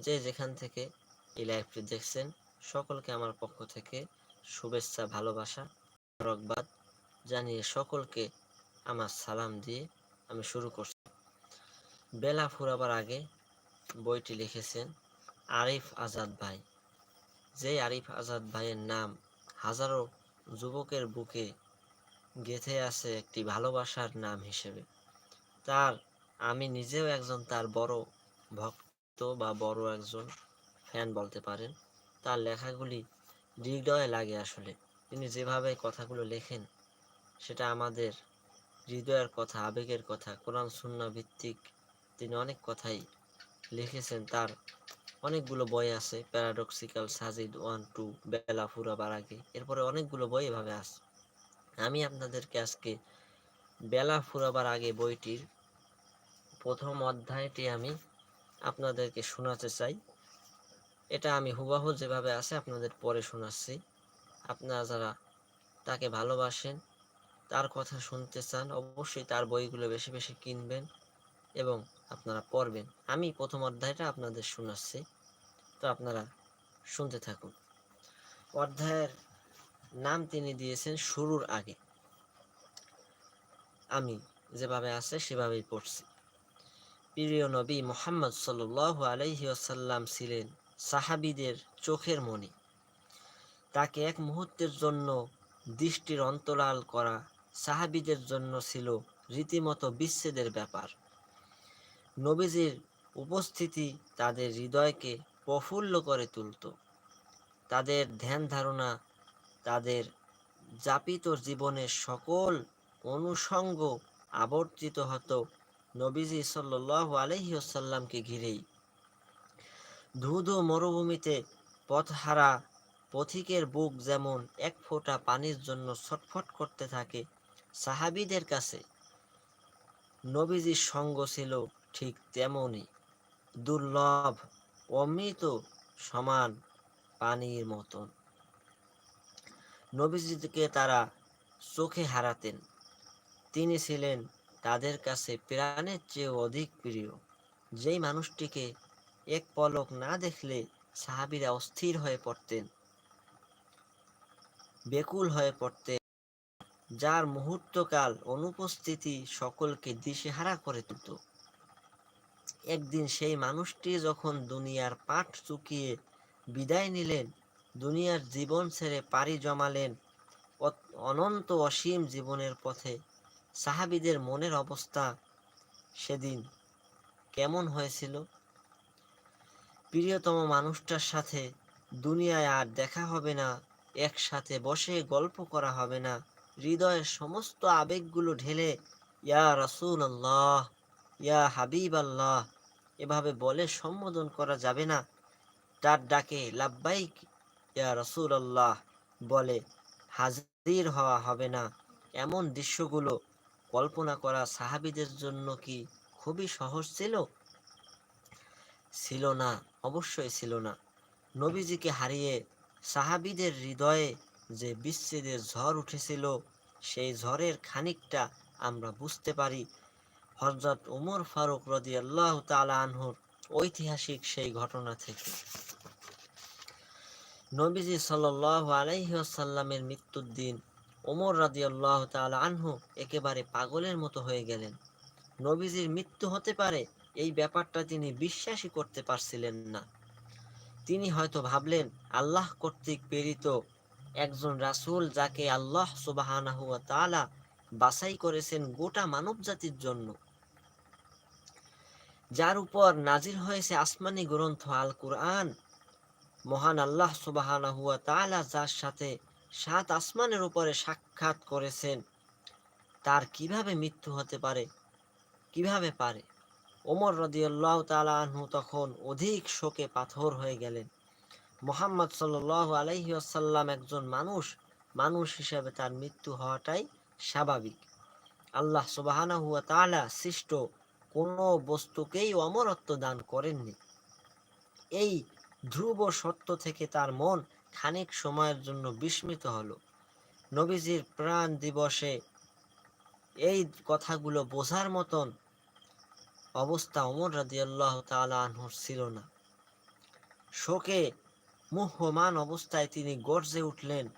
যে যেখান থেকে এই লাইভটি দেখছেন, সকলকে আমার পক্ষ থেকে শুভেচ্ছা, ভালোবাসা রকবাদ জানিয়ে সকলকে আমার সালাম দিয়ে আমি শুরু করছি। বেলা ফুরাবার আগে বইটি লিখেছেন আরিফ আজাদ ভাই। যে আরিফ আজাদ ভাইয়ের নাম হাজারো যুবকের বুকে গেঁথে আছে একটি ভালোবাসার নাম হিসেবে। তার, আমি নিজেও একজন তার বড় ভক্ত। বা বড় একজন ফ্যান বলতে পারেন, তার লেখাগুলি হৃদয়ে লাগে আসলে। তিনি যেভাবে কথাগুলো লেখেন, সেটা আমাদের হৃদয়ের কথা, আবেগের কথা, কোরআন শূন্য ভিত্তিক তিনি অনেক কথাই লিখেছেন। তার অনেকগুলো বই আছে প্যারাডক্সিক্যাল সাজিদ ওয়ান টু বেলা ফুরাবার আগে এরপরে অনেকগুলো বই এভাবে আছে। আমি আপনাদেরকে আজকে বেলা ফুরাবার আগে বইটির প্রথম অধ্যায়টি আমি আপনাদেরকে শোনাতে চাই। এটা আমি হুবাহু যেভাবে আছে আপনাদের পরে শোনাচ্ছি। আপনারা যারা তাকে ভালোবাসেন, তার কথা শুনতে চান, অবশ্যই তার বইগুলো বেশি বেশি কিনবেন এবং আপনারা পড়বেন। আমি প্রথম অধ্যায়টা আপনাদের শোনাচ্ছি, তো আপনারা শুনতে থাকুন। অধ্যায়ের নাম তিনি দিয়েছেন, শুরুর আগে। আমি যেভাবে আছে সেভাবেই পড়ছি। প্রিয় নবী মোহাম্মদ সাল আলহি আসাল্লাম ছিলেন সাহাবিদের চোখের মণি। তাকে এক মুহূর্তের জন্য দৃষ্টির অন্তরাল করা সাহাবিদের জন্য ছিল রীতিমতো বিচ্ছেদের ব্যাপার। নবীজির উপস্থিতি তাদের হৃদয়কে প্রফুল্ল করে তুলত। তাদের ধ্যান ধারণা, তাদের যাপিত জীবনের সকল অনুষঙ্গ আবর্তিত হতো নবীজি সাল্লাহ আলহিউসাল্লামকে ঘিরেই ধুধু মরুভূমিতে পথহারা পথিকের বুক যেমন এক ফোঁটা পানির জন্য ছটফট করতে থাকে সাহাবিদের কাছে, নবীজির সঙ্গ ছিল ঠিক তেমনই দুর্লভ, অমৃত, সমান পানির মতন। নবীজিকে তারা চোখে হারাতেন। তিনি ছিলেন তাদের কাছে প্রাণের চেয়ে অধিক প্রিয়। যেই মানুষটিকে এক পলক না দেখলে সাহাবিরা অস্থির হয়ে পড়তেন বেকুল হয়ে পড়তেন। যার মুহূর্তকাল অনুপস্থিতি সকলকে দিশেহারা করে তুলত। একদিন সেই মানুষটি যখন দুনিয়ার পাঠ চুকিয়ে বিদায় নিলেন, দুনিয়ার জীবন ছেড়ে পাড়ি জমালেন অনন্ত অসীম জীবনের পথে সাহাবিদের মনের অবস্থা সেদিন কেমন হয়েছিল? প্রিয়তম মানুষটার সাথে দুনিয়ায় আর দেখা হবে না, একসাথে বসে গল্প করা হবে না, হৃদয়ের সমস্ত আবেগগুলো ঢেলে, ইয়া রসুল আল্লাহ ইয়া হাবিব আল্লাহ এভাবে বলে সম্বোধন করা যাবে না। তার ডাকে, লাব্বাইক, ইয়া রসুল আল্লাহ বলে, হাজির হওয়া হবে না। এমন দৃশ্যগুলো কল্পনা করা সাহাবিদের জন্য কি খুবই সহজ ছিল? ছিল না, অবশ্যই ছিল না। নবীজিকে হারিয়ে সাহাবিদের হৃদয়ে যে বিচ্ছেদের ঝড় উঠেছিল, সেই ঝড়ের খানিকটা আমরা বুঝতে পারি। হজরত উমর ফারুক রদি আল্লাহ আনহুর ঐতিহাসিক সেই ঘটনা থেকে। নবীজি সাল আলাইসাল্লামের মৃত্যুর দিন ওমর রাজি আল্লাহ তালা আনহু একেবারে পাগলের মতো হয়ে গেলেন। নবীজির মৃত্যু হতে পারে এই ব্যাপারটা তিনি বিশ্বাসই করতে পারছিলেন না। তিনি হয়তো ভাবলেন, আল্লাহ কর্তৃক প্রেরিত একজন রাসুল যাকে আল্লাহ সুবাহানাহুয়া তালা বাছাই করেছেন গোটা মানব জাতির জন্য। যার উপর নাজির হয়েছে আসমানি গ্রন্থ আল কুরআন মহান আল্লাহ তালা যার সাথে সাত আসমানের উপরে সাক্ষাৎ করেছেন। তার কীভাবে মৃত্যু হতে পারে? কীভাবে পারে? ওমর রদিয়াল্লাহ তালা তখন অধিক শোকে পাথর হয়ে গেলেন। মোহাম্মদ সাল আলহি আসাল্লাম একজন মানুষ মানুষ হিসাবে তার মৃত্যু হওয়াটাই স্বাভাবিক। আল্লাহ সুবাহানা হুয়া তালা সৃষ্ট কোনো বস্তুকেই অমরত্ব দান করেননি। এই ধ্রুব সত্য থেকে তার মন খানিক সময়ের জন্য বিস্মিত হলো। নবীজির প্রাণ দিবসে এই কথাগুলো বোঝার মতন অবস্থা অমর রাজি আল্লাহ তালা আনহর ছিল না। শোকে মুহ্যমান অবস্থায় তিনি গর্জে উঠলেন,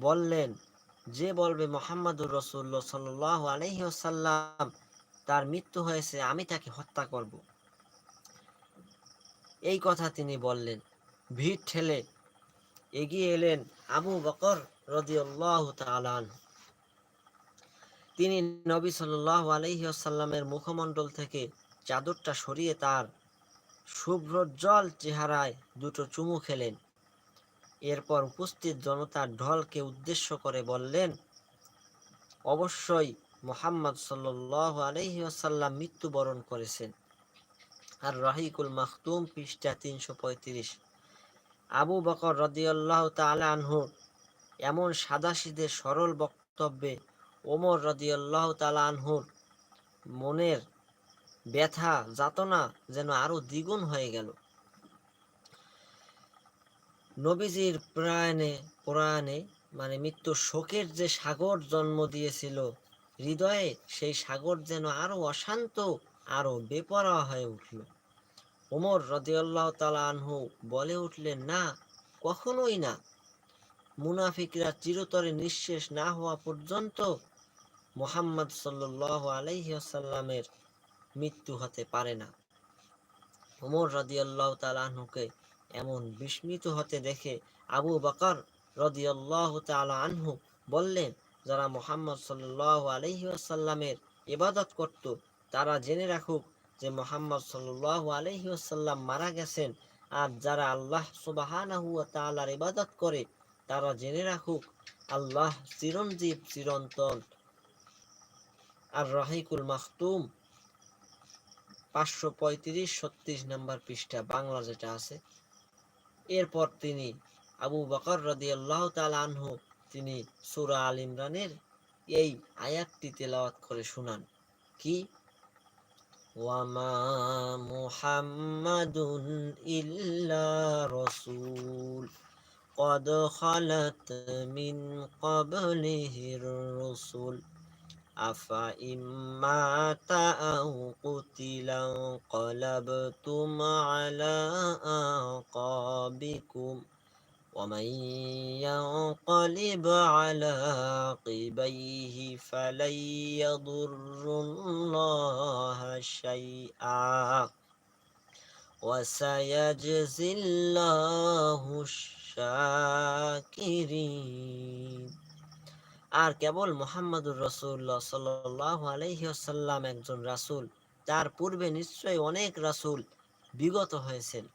বললেন, যে বলবে মোহাম্মদুর রসুল্লাহ সাল্লাহ আলহিহাসাল্লাম তার মৃত্যু হয়েছে, আমি তাকে হত্যা করব। এই কথা তিনি বললেন। ভিড় ঠেলে এগিয়ে এলেন আবু বকর রদিউল্লাহ তালান তিনি নবী সাল্লাহ আলহিহাসাল্লামের মুখমণ্ডল থেকে চাদরটা সরিয়ে তার শুভ্রজ্জ্বল চেহারায় দুটো চুমু খেলেন। এরপর উপস্থিত জনতার ঢলকে উদ্দেশ্য করে বললেন, অবশ্যই মোহাম্মদ সাল্লাহ আলহিহাসাল্লাম মৃত্যুবরণ করেছেন। আর রাহিকুল মাহতুম পৃষ্ঠা তিনশো পঁয়ত্রিশ। আবু বকর রদিয়াল্লাহ তালা আনহু এমন সাদাসিদে সরল বক্তব্যে ওমর রদিয়াল্লাহ তালা আনহুর মনের ব্যথা, যাতনা যেন আরও দ্বিগুণ হয়ে গেল। নবীজির প্রয়াণে প্রয়াণে মানে মৃত্যুর শোকের যে সাগর জন্ম দিয়েছিল, হৃদয়ে সেই সাগর যেন আরও অশান্ত, আরও বেপরা হয়ে উঠল। ওমর রদিয়াল্লাহ তালা আনহু বলে উঠলেন, না, কখনোই না। মুনাফিকরা চিরতরে নিঃশেষ না হওয়া পর্যন্ত মোহাম্মদ সাল্লাহ আলাইসাল্লামের মৃত্যু হতে পারে না। ওমর রদিয়াল্লাহ তালাহুকে এমন বিস্মিত হতে দেখে আবু বকর রদিয়াল্লাহ তালা আনহু বললেন, যারা মোহাম্মদ সাল্লাহ আলহিউসাল্লামের ইবাদত করত, তারা জেনে রাখুক যে মোহাম্মদ সাল্লাহ আলহিউসাল্লাম মারা গেছেন, আর যারা আল্লাহ সুবাহানাহু তালার ইবাদত করে, তারা জেনে রাখুক, আল্লাহ চিরঞ্জীব, চিরন্তন। আর রাহিকুল মাহতুম পাঁচশো পঁয়ত্রিশ, ছত্রিশ নাম্বার পৃষ্ঠা, বাংলা যেটা আছে। এরপর তিনি আবু বকর রদি আল্লাহ আনহু, তিনি সুরা আল ইমরানের এই আয়াতটি তেলাওয়াত করে শুনান। কি? وما محمد إلا رسول قد خلت من قبله الرسل أفإن مات أو قتل انقلبتم على أعقابكم ۖ ومن ينقلب على عقبيه فلن يضر الله شيئا وسيجزي الله الشاكرين আর কেবল মোহাম্মদুর রসুল্লাহ সাল্লাহ আলহিহাসাল্লাম একজন রাসুল তার পূর্বে নিশ্চয়ই অনেক রাসুল বিগত হয়েছেন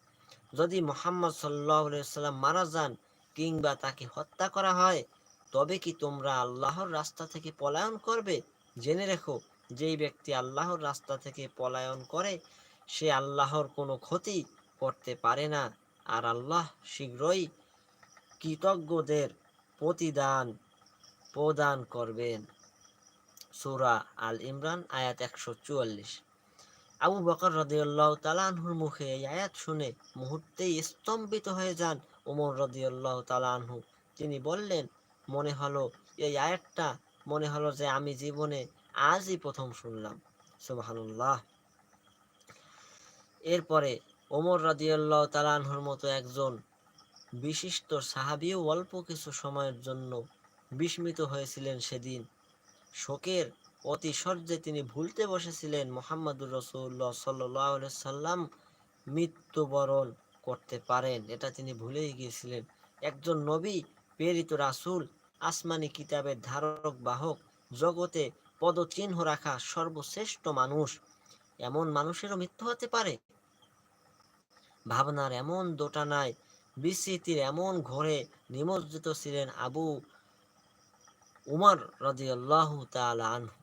যদি মোহাম্মদ সাল্লাহ সাল্লাম মারা যান কিংবা তাকে হত্যা করা হয়, তবে কি তোমরা আল্লাহর রাস্তা থেকে পলায়ন করবে? জেনে রেখো, যেই ব্যক্তি আল্লাহর রাস্তা থেকে পলায়ন করে, সে আল্লাহর কোনো ক্ষতি করতে পারে না। আর আল্লাহ শীঘ্রই কৃতজ্ঞদের প্রতিদান প্রদান করবেন। সুরা আল ইমরান, আয়াত একশো চুয়াল্লিশ। আবু বকর রদিউল্লাহ তালানহুর মুখে এই আয়াত শুনে মুহূর্তেই স্তম্ভিত হয়ে যান ওমর রদিউল্লাহ তালানহু তিনি বললেন, মনে হলো এই আয়াতটা, মনে হলো যে আমি জীবনে আজই প্রথম শুনলাম। সুবাহানুল্লাহ। এরপরে ওমর রাদিয়াল্লাহ তালানহুর মতো একজন বিশিষ্ট সাহাবিও অল্প কিছু সময়ের জন্য বিস্মিত হয়েছিলেন সেদিন। শোকের অতিশর্যে তিনি ভুলতে বসেছিলেন মোহাম্মদুর রসুল্লাহ সাল্লাহ সাল্লাম মৃত্যুবরণ করতে পারেন। এটা তিনি ভুলেই গিয়েছিলেন। একজন নবী, প্রেরিত রাসুল, আসমানি কিতাবের ধারক, বাহক, জগতে পদচিহ্ন রাখা সর্বশ্রেষ্ঠ মানুষ, এমন মানুষেরও মৃত্যু হতে পারে? ভাবনার এমন দোটানায় বিস্মৃতির এমন ঘোরে নিমজ্জিত ছিলেন আবু উমর রদিয়াল্লাহ তালা আনহু।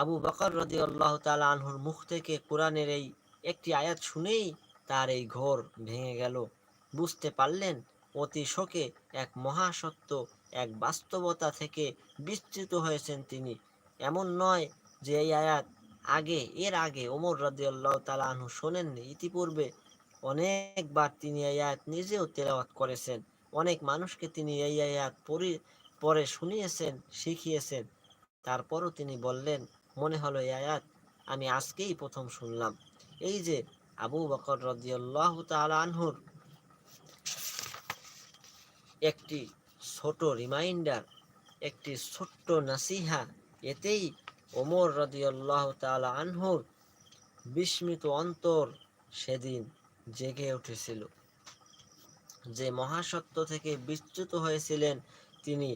আবু বকর রদিয়াল্লাহ তালা আনহুর মুখ থেকে কোরআনের এই একটি আয়াত শুনেই তার এই ঘোর ভেঙে গেল। বুঝতে পারলেন, অতি শোকে এক মহাসত্য, এক বাস্তবতা থেকে বিস্তৃত হয়েছেন তিনি। এমন নয় যে এই আয়াত আগে, এর আগে ওমর রদিয়াল্লাহ তালা আনহু শোনেননি। ইতিপূর্বে অনেকবার তিনি এই আয়াত নিজেও তেলাওয়াত করেছেন। অনেক মানুষকে তিনি এই আয়াত পরে শুনিয়েছেন, শিখিয়েছেন। তারপরও তিনি বললেন মনে হলো আয়াত আমি আজকেই প্রথম শুনলাম। এই যে আবু বকর রদিয়াল্লাহ তালা আনহুর একটি ছোট রিমাইন্ডার একটি ছোট্ট নাসিহা, এতেই ওমর রদিয়াল্লাহ তালা আনহুর বিস্মিত অন্তর সেদিন জেগে উঠেছিল। যে মহাসত্য থেকে বিচ্যুত হয়েছিলেন তিনি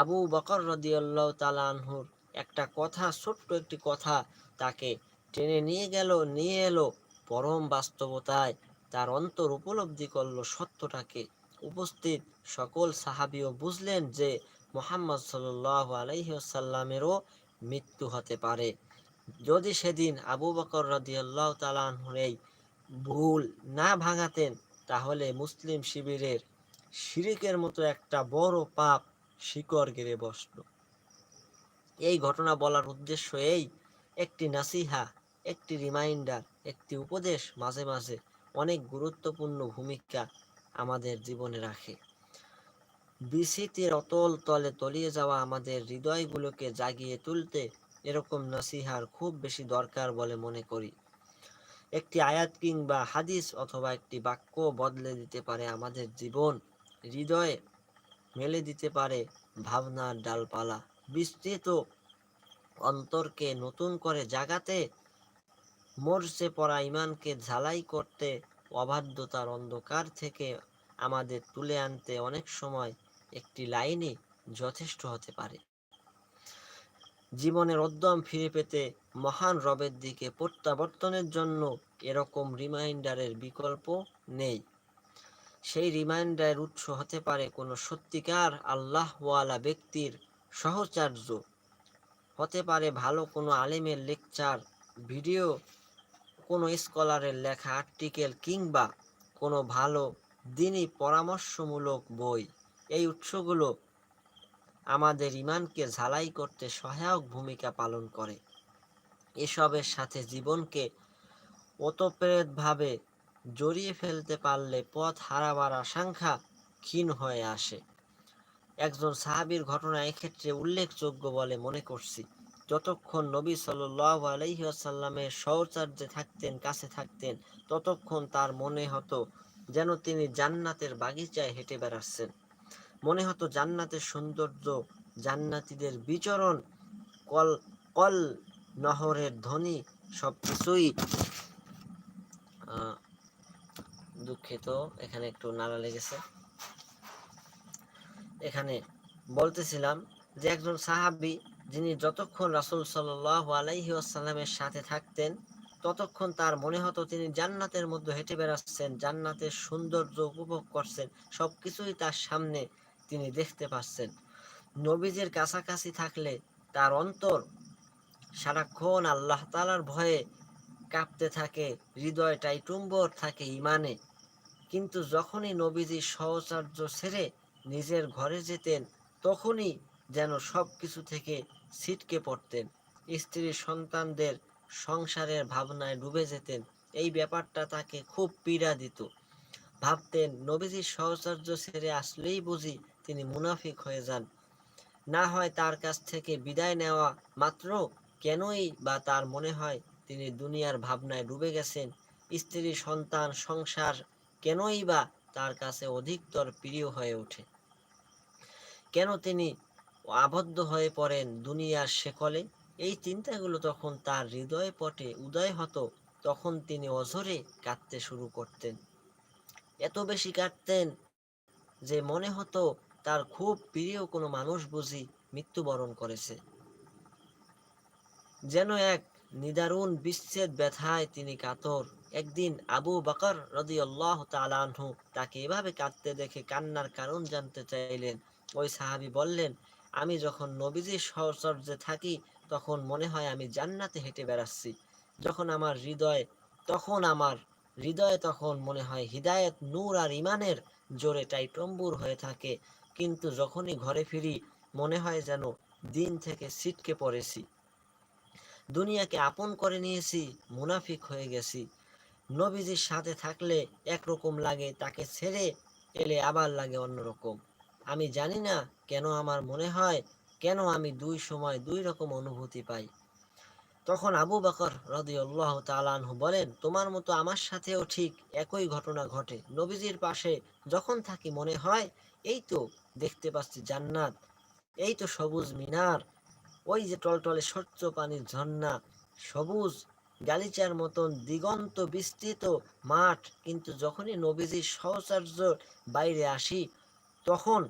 আবু বকর রদিয়াল্লাহ তালা আনহুর একটা কথা, ছোট্ট একটি কথা তাকে টেনে নিয়ে গেল, নিয়ে এলো। পরম বাস্তবতায় তার অন্তর উপলব্ধি করল সত্যটাকে। উপস্থিত সকল সাহাবিও বুঝলেন যে মোহাম্মদ সাল্লাহ আলহিসাল্লামেরও মৃত্যু হতে পারে। যদি সেদিন আবু বকর রদিয়াল্লাহ তালাহুর এই ভুল না ভাঙাতেন, তাহলে মুসলিম শিবিরের শিরিকের মতো একটা বড় পাপ শিকড় গেড়ে বসল। এই ঘটনা বলার উদ্দেশ্য এই। একটি নাসিহা, একটি রিমাইন্ডার একটি উপদেশ মাঝে মাঝে অনেক গুরুত্বপূর্ণ ভূমিকা আমাদের জীবনে রাখে। বিস্মৃতির অতল তলে তলিয়ে যাওয়া আমাদের হৃদয়গুলোকে জাগিয়ে তুলতে এরকম নাসিহার খুব বেশি দরকার বলে মনে করি। একটি আয়াত কিংবা হাদিস অথবা একটি বাক্য বদলে দিতে পারে আমাদের জীবন। হৃদয়ে মেলে দিতে পারে ভাবনার ডালপালা। বিস্তৃত অন্তরকে নতুন করে জাগাতে মরছে পড়া ইমানকে ঝালাই করতে অবাধ্যতার অন্ধকার থেকে আমাদের তুলে আনতে অনেক সময় একটি লাইনে যথেষ্ট হতে পারে। জীবনের উদ্যম ফিরে পেতে মহান রবের দিকে প্রত্যাবর্তনের জন্য এরকম রিমাইন্ডারের বিকল্প নেই। সেই রিমাইন্ডারের উৎস হতে পারে কোনো সত্যিকার আল্লাহওয়ালা ব্যক্তির সহচার্য। হতে পারে ভালো কোনো আলেমের লেকচার, ভিডিও, কোনো স্কলারের লেখা, আর্টিকেল কিংবা কোনো ভালো দিনই পরামর্শমূলক বই। এই উৎসগুলো আমাদের ইমানকে ঝালাই করতে সহায়ক ভূমিকা পালন করে। এসবের সাথে জীবনকে ওতপ্রেতভাবে জড়িয়ে ফেলতে পারলে পথ হারাবার আশঙ্কা ক্ষীণ হয়ে আসে। একজন সাহাবির ঘটনা এক্ষেত্রে উল্লেখযোগ্য বলে মনে করছি। যতক্ষণ নবী সাল্লাহ আলহিহাসাল্লামের থাকতেন, কাছে থাকতেন, ততক্ষণ তার মনে হতো যেন তিনি জান্নাতের বাগিচায় হেঁটে বেড়াচ্ছেন। মনে হতো জান্নাতের সৌন্দর্য, জান্নাতীদের বিচরণ, কল কল নহরের ধ্বনি সব কিছুই দুঃখিত, এখানে একটু নাড়া লেগেছে। এখানে বলতেছিলাম যে একজন সাহাবি যিনি যতক্ষণ রাসুল সাল্লাহ আলাইহি আসাল্লামের সাথে থাকতেন, ততক্ষণ তার মনে হতো তিনি জান্নাতের মধ্যে হেঁটে বেড়াচ্ছেন, জান্নাতের সৌন্দর্য উপভোগ করছেন সব কিছুই তার সামনে তিনি দেখতে পাচ্ছেন। নবীজের কাছাকাছি থাকলে তার অন্তর সারাক্ষণ আল্লাহ তালার ভয়ে কাঁপতে থাকে, হৃদয়টাই টুম্বর থাকে ইমানে। কিন্তু যখনই নবীজি সহচার্য ছেড়ে নিজের ঘরে যেতেন, তখনই যেন সব কিছু থেকে ছিটকে পড়তেন। স্ত্রী সন্তানদের সংসারের ভাবনায় ডুবে যেতেন। এই ব্যাপারটা তাকে খুব পীড়া দিত। ভাবতেন, নবীজির সহচর্য ছেড়ে আসলেই বুঝি তিনি মুনাফিক হয়ে যান। না হয় তার কাছ থেকে বিদায় নেওয়া মাত্র কেনই বা তার মনে হয় তিনি দুনিয়ার ভাবনায় ডুবে গেছেন? স্ত্রী সন্তান সংসার কেনই বা তার কাছে অধিকতর প্রিয় হয়ে ওঠে? কেন তিনি আবদ্ধ হয়ে পড়েন দুনিয়ার শেকলে? এই চিন্তাগুলো তখন তার হৃদয় পটে। উদয় হতো, তখন তিনি অঝরে কাঁদতে শুরু করতেন। এত বেশি কাঁদতেন যে মনে হতো তার খুব প্রিয় কোনো মানুষ বুঝি মৃত্যুবরণ করেছে। যেন এক নিদারুণ বিচ্ছেদ ব্যথায় তিনি কাতর। একদিন আবু বাকর রদি আল্লাহ তালানহু তাকে এভাবে কাঁদতে দেখে কান্নার কারণ জানতে চাইলেন। ওই সাহাবি বললেন, আমি যখন নবীজির সহচর্যে থাকি, তখন মনে হয় আমি জান্নাতে হেঁটে বেড়াচ্ছি। যখন আমার হৃদয়, তখন আমার হৃদয়ে, তখন মনে হয় হৃদায়ত, নূর আর ইমানের জোরে টাইটম্বুর হয়ে থাকে। কিন্তু যখনই ঘরে ফিরি, মনে হয় যেন দিন থেকে ছিটকে পড়েছি। দুনিয়াকে আপন করে নিয়েছি, মুনাফিক হয়ে গেছি। নবীজির সাথে থাকলে একরকম লাগে, তাকে ছেড়ে এলে আবার লাগে অন্যরকম। আমি জানি না কেন আমার মনে হয় কেন আমি দুই সময় দুই রকম অনুভূতি পাই। তখন আবু বকর রদিউল্লাহ তালানহু বলেন, তোমার মতো আমার সাথেও ঠিক একই ঘটনা ঘটে। নবীজির পাশে যখন থাকি মনে হয়, এই তো দেখতে পাচ্ছি জান্নাত, এই তো সবুজ মিনার, ওই যে টলটলে স্বচ্ছ পানির ঝর্ণা, সবুজ গালিচার মতন দিগন্ত বিস্তৃত মাঠ। কিন্তু যখনই নবীজির সহচর্য বাইরে আসি তখন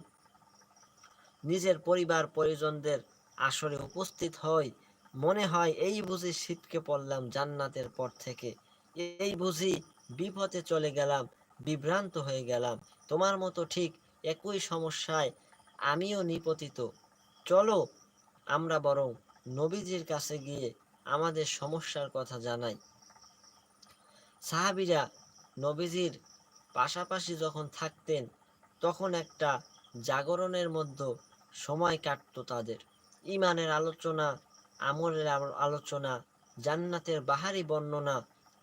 নিজের পরিবার, পরিজনদের আসরে উপস্থিত হয় মনে হয় এই বুঝি শীতকে পড়লাম জান্নাতের পর থেকে। এই বুঝি বিপথে চলে গেলাম, বিভ্রান্ত হয়ে গেলাম। তোমার মতো ঠিক একই সমস্যায় আমিও নিপতিত। চলো আমরা বরং নবীজির কাছে গিয়ে আমাদের সমস্যার কথা জানাই। সাহাবিরা নবীজির পাশাপাশি যখন থাকতেন তখন একটা জাগরণের মধ্যে সময় কাটতো তাদের। ইমানের আলোচনা আমলের আলোচনা, জান্নাতের বাহারি বর্ণনা,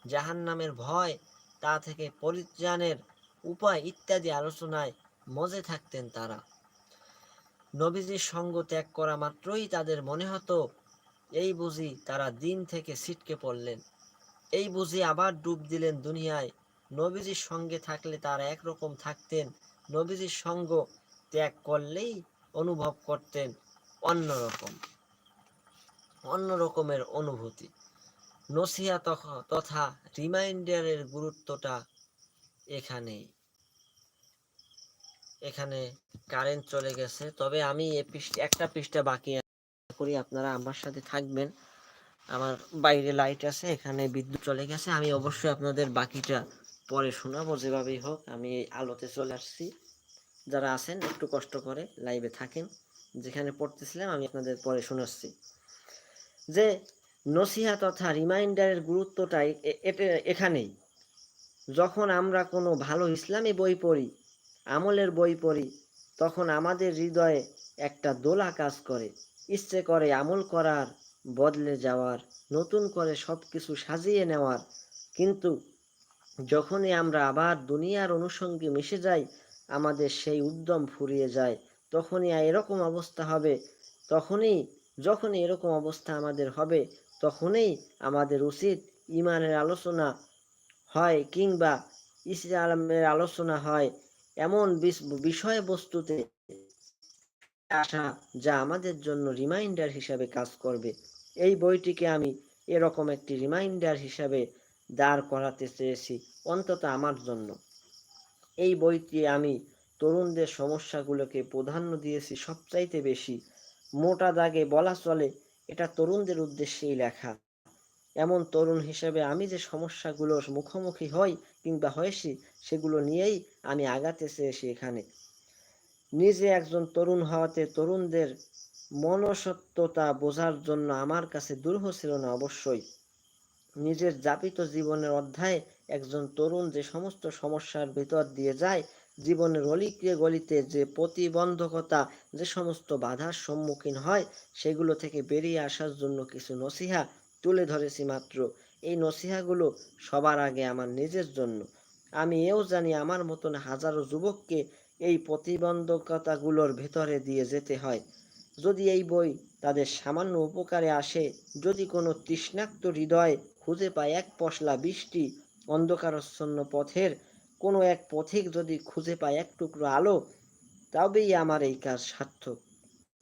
জাহান্নামের ভয়, তা থেকে পরিত্রাণের উপায় ইত্যাদি আলোচনায় মজে থাকতেন তারা। নবীজির সঙ্গ ত্যাগ করা মাত্রই তাদের মনে হতো, এই বুঝি তারা দিন থেকে ছিটকে পড়লেন। এই বুঝি আবার ডুব দিলেন দুনিয়ায়। নবীজির সঙ্গে থাকলে তারা একরকম থাকতেন নবীজির সঙ্গ ত্যাগ করলেই অনুভব করতেন অন্যরকম অন্য রকমের অনুভূতি। নসিহা তথা রিমাইন্ডারের গুরুত্বটা এখানেই। এখানে কারেন্ট চলে গেছে। তবে আমি একটা পৃষ্ঠা বাকি করি আপনারা আমার সাথে থাকবেন। আমার বাইরে লাইট আছে, এখানে বিদ্যুৎ চলে গেছে। আমি অবশ্যই আপনাদের বাকিটা পরে শোনাবো, যেভাবেই হোক। আমি আলোতে চলে আসছি। যারা আছেন, একটু কষ্ট করে লাইভে থাকেন। যেখানে পড়তেছিলাম, আমি আপনাদের পরে শোনাচ্ছি। যে নসিহা তথা রিমাইন্ডারের গুরুত্বটাই এখানেই। যখন আমরা কোনো ভালো ইসলামী বই পড়ি, আমলের বই পড়ি, তখন আমাদের হৃদয়ে একটা দোলা কাজ করে। ইচ্ছে করে আমল করার বদলে যাওয়ার, নতুন করে সব কিছু সাজিয়ে নেওয়ার। কিন্তু যখনই আমরা আবার দুনিয়ার অনুষঙ্গে মিশে যাই আমাদের সেই উদ্যম ফুরিয়ে যায়, তখনই এরকম অবস্থা হবে, তখনই, যখনই এরকম অবস্থা আমাদের হবে, তখনই আমাদের উচিত ইমানের আলোচনা হয় কিংবা ইসলামের আলোচনা হয় এমন বিষয়বস্তুতে আসা যা আমাদের জন্য রিমাইন্ডার হিসাবে কাজ করবে। এই বইটিকে আমি এরকম একটি রিমাইন্ডার হিসাবে দাঁড় করাতে চেয়েছি, অন্তত আমার জন্য। এই বইটি আমি তরুণদের সমস্যাগুলোকে প্রাধান্য দিয়েছি সবচাইতে বেশি। মোটা দাগে বলা চলে, এটা তরুণদের উদ্দেশ্যেই লেখা। এমন তরুণ হিসেবে আমি যে সমস্যাগুলোর মুখোমুখি হই কিংবা হয়েছি, সেগুলো নিয়েই আমি আগাতে চেয়েছি এখানে। নিজে একজন তরুণ হওয়াতে তরুণদের মনসত্বতা বোঝার জন্য আমার কাছে দুর্হ ছিল না অবশ্যই। নিজের যাপিত জীবনের অধ্যায়ে একজন তরুণ যে সমস্ত সমস্যার ভিতর দিয়ে যায়, জীবনের অলিক্রিয় গলিতে যে প্রতিবন্ধকতা, যে সমস্ত বাধার সম্মুখীন হয়, সেগুলো থেকে বেরিয়ে আসার জন্য কিছু নসিহা তুলে ধরেছি মাত্র। এই নসিহাগুলো সবার আগে আমার নিজের জন্য। আমি এও জানি আমার মতন হাজারো যুবককে এই প্রতিবন্ধকতাগুলোর ভেতরে দিয়ে যেতে হয়। যদি এই বই তাদের সামান্য উপকারে আসে, যদি কোনো তৃষ্ণাক্ত হৃদয় খুঁজে পায় এক পশলা বৃষ্টি অন্ধকারচ্ছন্ন পথের কোনো এক পথিক যদি খুঁজে পায় এক টুকরো আলো, তবেই আমার এই কাজ সার্থক।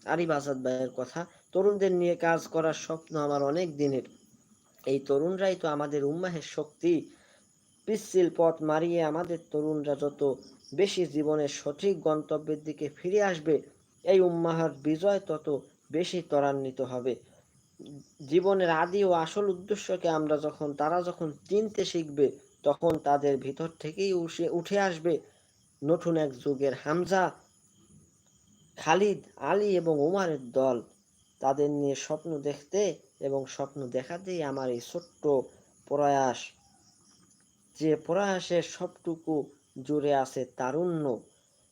আরিফ আজাদ ভাইয়ের কথা, তরুণদের নিয়ে কাজ করার স্বপ্ন আমার অনেক দিনের। এই তরুণরাই তো আমাদের উম্মাহের শক্তি। পিচ্ছিল পথ মারিয়ে আমাদের তরুণরা যত বেশি জীবনের সঠিক গন্তব্যের দিকে ফিরে আসবে, এই উম্মাহার বিজয় তত বেশি ত্বরান্বিত হবে। জীবনের আদি ও আসল উদ্দেশ্যকে আমরা যখন, তারা যখন চিনতে শিখবে, তখন তাদের ভিতর থেকেই উঠে উঠে আসবে নতুন এক যুগের হামজা। খালিদ, আলী এবং উমারের দল তাদের নিয়ে স্বপ্ন দেখতে এবং স্বপ্ন দেখাতেই আমার এই ছোট্ট প্রয়াস। যে প্রয়াসের সবটুকু জুড়ে আছে তারুণ্য।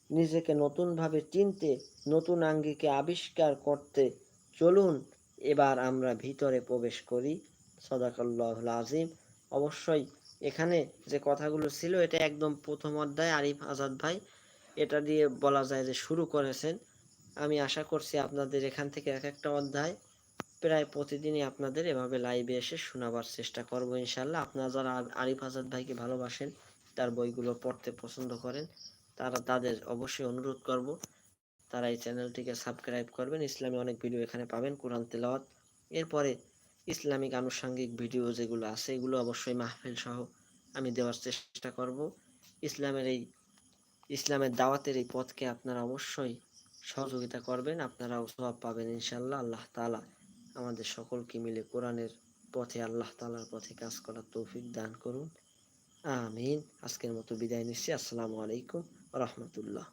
নিজেকে নতুনভাবে চিনতে, নতুন আঙ্গিকে আবিষ্কার করতে চলুন এবার আমরা ভিতরে প্রবেশ করি। সদাকল্লাহ আজিম অবশ্যই এখানে যে কথাগুলো ছিল, এটা একদম প্রথম অধ্যায় আরিফ আজাদ ভাই। এটা দিয়ে বলা যায় যে শুরু করেছেন। আমি আশা করছি আপনাদের এখান থেকে এক একটা অধ্যায় প্রায় প্রতিদিনই আপনাদের এভাবে লাইভে এসে শোনাবার চেষ্টা করব ইনশাল্লাহ আপনারা যারা আরিফ আজাদ ভাইকে ভালোবাসেন, তার বইগুলো পড়তে পছন্দ করেন, তারা তাদের অবশ্যই অনুরোধ করব। তারা এই চ্যানেলটিকে সাবস্ক্রাইব করবেন। ইসলামী অনেক ভিডিও এখানে পাবেন, কোরআন তেলাওয়াত। এরপরে ইসলামিক আনুষঙ্গিক ভিডিও যেগুলো আছে, এগুলো অবশ্যই মাহফিল সহ আমি দেওয়ার চেষ্টা করব। ইসলামের এই, ইসলামের দাওয়াতের এই পথকে আপনারা অবশ্যই সহযোগিতা করবেন। আপনারাও সব পাবেন ইনশাল্লাহ আল্লাহ তাআলা আমাদের সকলকে মিলে কোরআনের পথে, আল্লাহ তালার পথে কাজ করার তৌফিক দান করুন। আমিন। আজকের মতো বিদায় নিচ্ছি। আসসালামু আলাইকুম রহমতুল্লাহ।